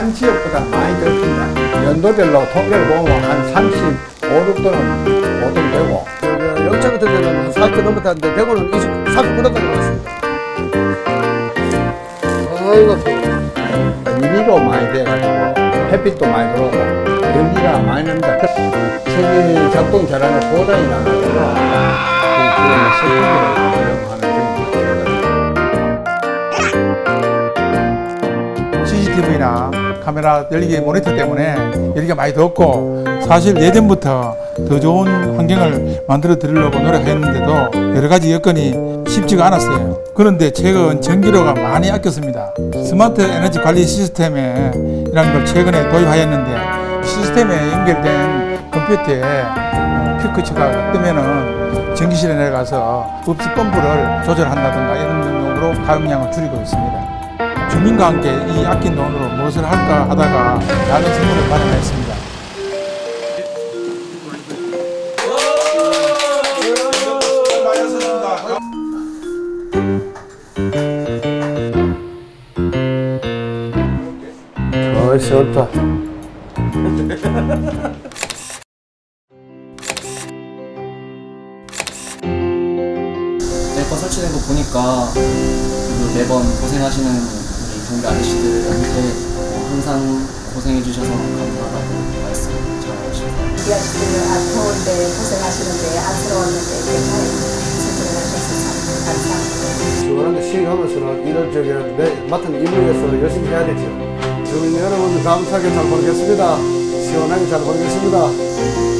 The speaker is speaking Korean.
보다 많이 들습니다. 연도별로 통계를 보면 한 35, 6도는 보통 되고 그 영차 같은 데는 한 40도 넘었다는데 대구는 20, 39도까지 올랐습니다. 아이고, 유리로 많이 돼가지고 햇빛도 많이 들어오고 연기가 많이 납니다. 세계 작동 잘하는 보장이 나가지고 그 스피드를 활용하는 그런 CCTV나 카메라 열기 모니터 때문에 열기가 많이 덥고 사실 예전부터 더 좋은 환경을 만들어 드리려고 노력했는데도 여러 가지 여건이 쉽지가 않았어요. 그런데 최근 전기료가 많이 아꼈습니다. 스마트 에너지 관리 시스템이라는 걸 최근에 도입하였는데 시스템에 연결된 컴퓨터에 어, 피크치가 뜨면은 전기실에 내려가서 업시 펌프를 조절한다든가 이런 능력으로 가용량을 줄이고 있습니다. 주민과 함께 이 아낀 돈으로 무엇을 할까 하다가 작은 선물을 마련했습니다. 어이, 세월다. 에어컨 설치된 거 보니까 그 매번 고생하시는 경비 아저씨들한테 뭐 항상 고생해 주셔서 감사하다고 말씀 전하고 우리 아저씨들 안 더운데 고생하시는데 안쓰러웠는데 감사합니다. 시원하게 시행하면서는 일을 저기 내 맡은 임무에서 열심히 해야 되죠. 주민 여러분 감사하게 잘 모르겠습니다. 시원하게 잘 모르겠습니다.